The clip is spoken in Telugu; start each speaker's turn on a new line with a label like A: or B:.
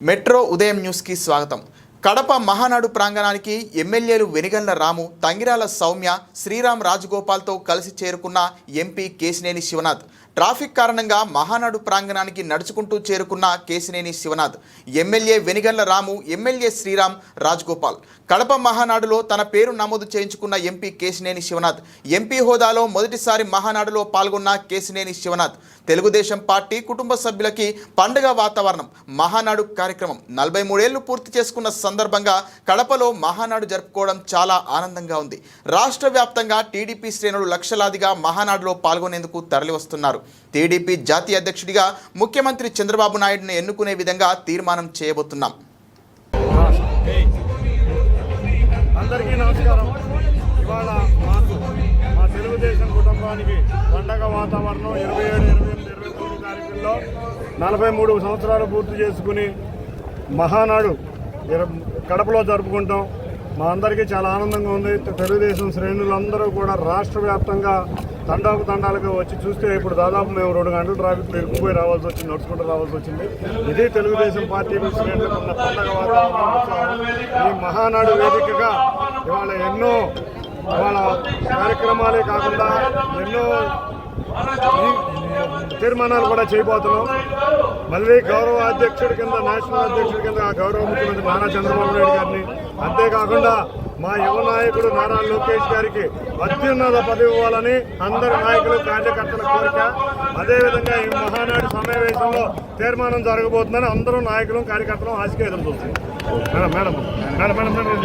A: మెట్రో ఉదయం న్యూస్కి స్వాగతం కడప మహానాడు ప్రాంగణానికి ఎమ్మెల్యేలు వెనిగండ్ల రాము తంగిరాల సౌమ్య శ్రీరామ్ రాజగోపాల్తో కలిసి చేరుకున్న ఎంపీ కేసినేని శివనాథ్. ట్రాఫిక్ కారణంగా మహానాడు ప్రాంగణానికి నడుచుకుంటూ చేరుకున్న Kesineni Sivanath. MLA Venigandla Ramu MLA Sriram Rajagopal. Kadapa మహానాడులో తన పేరు నమోదు చేయించుకున్న ఎంపీ కేసినేని శివనాథ్. ఎంపీ హోదాలో మొదటిసారి మహానాడులో పాల్గొన్న కేసినేని శివనాథ్. తెలుగుదేశం పార్టీ కుటుంబ సభ్యులకి పండుగ వాతావరణం మహానాడు కార్యక్రమం నలభై మూడేళ్ళు పూర్తి చేసుకున్న సందర్భంగా కడపలో మహానాడు జరుపుకోవడం చాలా ఆనందంగా ఉంది. రాష్ట్ర వ్యాప్తంగా టీడీపీ శ్రేణులు లక్షలాదిగా మహానాడులో పాల్గొనేందుకు తరలివస్తున్నారు. టీడీపీ జాతీయ అధ్యక్షుడిగా ముఖ్యమంత్రి చంద్రబాబు నాయుడును ఎన్నుకునే విధంగా తీర్మానం చేయబోతున్నాం.
B: అందరికీ నమస్కారం. ఇవాళ మాకు మా తెలుగుదేశం కుటుంబానికి పండగ వాతావరణం ఇరవై ఏడు ఇరవై ఎనిమిది ఇరవై తొమ్మిది తారీఖుల్లో నలభై మూడు సంవత్సరాలు పూర్తి చేసుకుని మహానాడు కడపలో జరుపుకుంటాం. మా అందరికీ చాలా ఆనందంగా ఉంది. తెలుగుదేశం శ్రేణులందరూ కూడా రాష్ట్ర వ్యాప్తంగా తండాపు తండాలుగా వచ్చి చూస్తే ఇప్పుడు దాదాపు మేము రెండు గంటల ట్రాఫిక్ ఇరుక్కుపోయి రావాల్సి వచ్చింది నడుచుకుంటూ రావాల్సి వచ్చింది. ఇదే తెలుగుదేశం పార్టీ శ్రేణులకు ఉన్న పండగ వాతావరణం ఈ మహానాడు వేదికగా ఇవాళ ఎన్నో ఇవాళ కార్యక్రమాలే కాకుండా ఎన్నో తీర్మానాలు కూడా చేయబోతున్నాం. మళ్ళీ గౌరవ అధ్యక్షుడి కింద నేషనల్ అధ్యక్షుడి కింద గౌరవ ముఖ్యమంత్రి నారా చంద్రబాబు నాయుడు గారిని అంతేకాకుండా మా యువ నాయకుడు నారా లోకేష్ గారికి అత్యున్నత పదవి ఇవ్వాలని అందరి నాయకులు కార్యకర్తల కోరిక. అదేవిధంగా ఈ మహానాడు సమావేశంలో తీర్మానం జరగబోతుందని అందరూ నాయకులు కార్యకర్తలు ఆశగా ఎదురు madam madam madam madam madam.